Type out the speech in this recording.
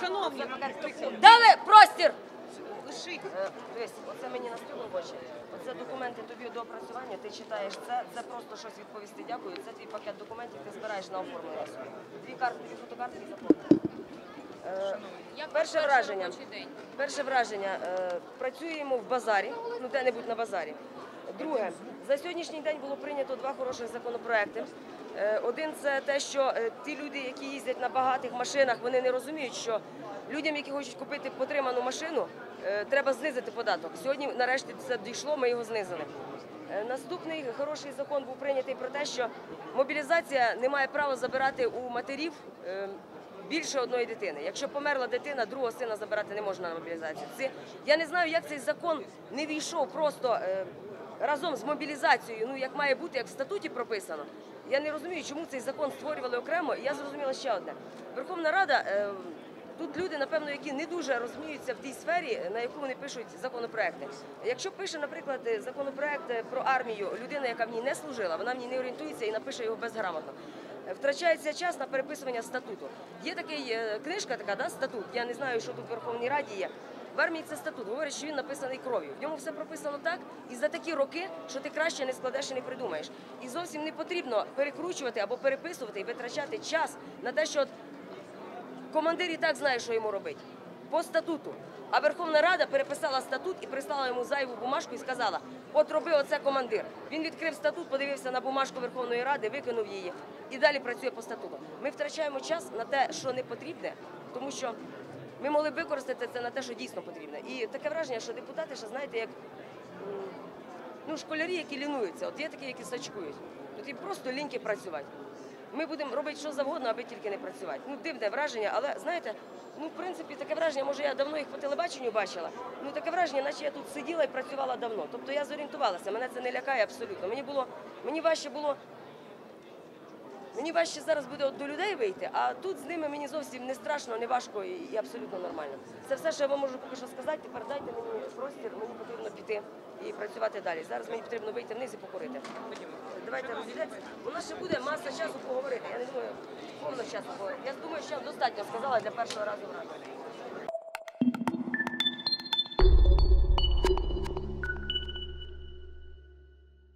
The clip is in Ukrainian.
Шановні, Дали простір! Е, Дивись, оце мені наступило в очі. Оце документи тобі до опрацювання, ти читаєш це, це просто щось відповісти. Дякую. Це твій пакет документів, ти збираєш на оформлення. Дві карти, дві фотокартки і заповнення. Е, Перше враження. Перше враження. е, Працюємо в базарі, ну де-небудь на базарі. Друге, за сьогоднішній день було прийнято два хороших законопроекти. Е, Один це те, що е, ті люди, які їздять на багатих машинах, вони не розуміють, що людям, які хочуть купити потриману машину, е, треба знизити податок. Сьогодні, нарешті, це дійшло, ми його знизили. Наступний хороший закон був прийнятий про те, що мобілізація не має права забирати у матерів більше одної дитини. Якщо померла дитина, другого сина забирати не можна на мобілізацію. Я не знаю, як цей закон не війшов просто разом з мобілізацією. Ну як має бути, як в статуті прописано. Я не розумію, чому цей закон створювали окремо. Я зрозуміла ще одне. Верховна Рада. е, Тут люди, напевно, які не дуже розуміються в тій сфері, на яку вони пишуть законопроекти. Якщо пише, наприклад, законопроект про армію людина, яка в ній не служила, вона в ній не орієнтується і напише його безграмотно. Втрачається час на переписування статуту. Є такий е, книжка, така да, статут. Я не знаю, що тут в Верховній Раді є. В армії це статут. Говорять, що він написаний кров'ю. В ньому все прописано так і за такі роки, що ти краще не складеш і не придумаєш. І зовсім не потрібно перекручувати або переписувати і витрачати час на те, що от Командир і так знає, що йому робити. По статуту. А Верховна Рада переписала статут і прислала йому зайву бумажку і сказала: от роби оце командир. Він відкрив статут, подивився на бумажку Верховної Ради, викинув її і далі працює по статуту. Ми втрачаємо час на те, що не потрібне, тому що ми могли б використати це на те, що дійсно потрібне. І таке враження, що депутати, ще знаєте, як ну, школярі, які лінуються. От є такі, які сачкують. Тут їм просто ліньки працювати. Ми будемо робити що завгодно, аби тільки не працювати. Ну, дивне враження, але знаєте, ну в принципі таке враження, може я давно їх по телебаченню бачила. Ну таке враження, наче я тут сиділа і працювала давно. Тобто я зорієнтувалася, мене це не лякає абсолютно. Мені було, мені важче було. Мені важче зараз буде от до людей вийти, а тут з ними мені зовсім не страшно, не важко і, абсолютно нормально. Це все, що я вам можу поки що сказати. Тепер дайте мені простір, мені потрібно піти і працювати далі. Зараз мені потрібно вийти вниз і покурити. Давайте розійдеться. У нас ще буде маса часу поговорити. Я не думаю, повно часу поговорити. Я думаю, що я достатньо сказала для першого разу в раді.